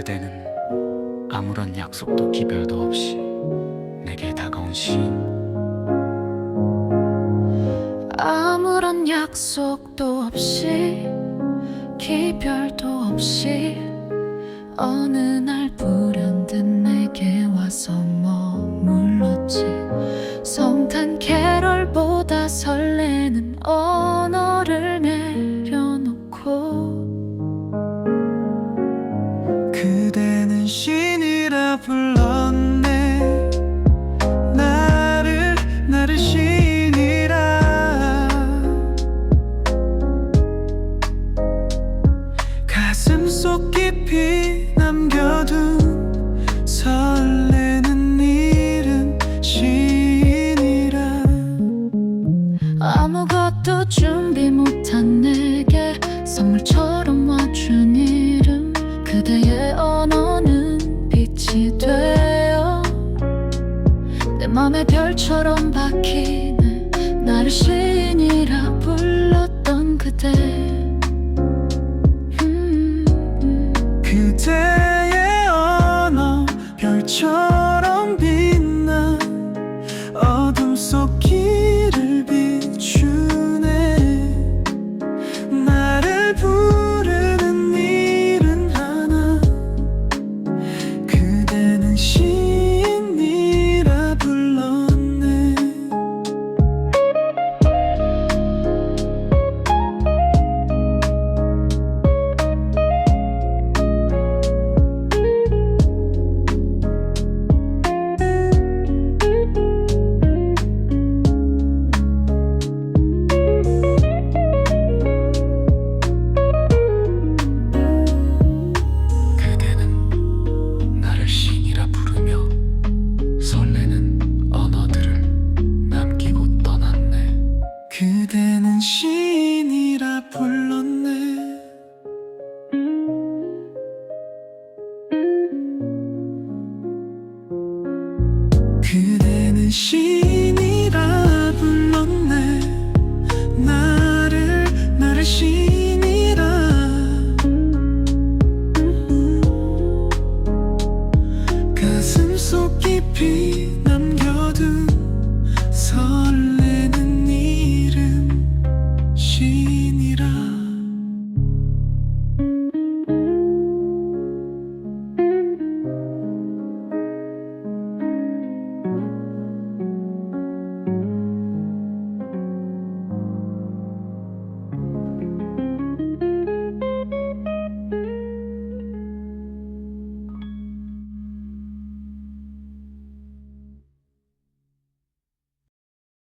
그대는 아무런 약속도 기별도 없이 내게 다가온 시인. 아무런 약속도 없이 기별도 없이 어느 날불 그대는 신이라 불렀네. 나를 나를 신이라. 가슴 속 깊이 남겨둔 설레는 이름 신이라. 아무것도 준 맘에 별처럼 박히네 나를 시인이라 불렀 그대는 시인이라 불렀네. 그대는 시인이라 불렀네. 나를 나를 시인이라. 가슴 속 깊이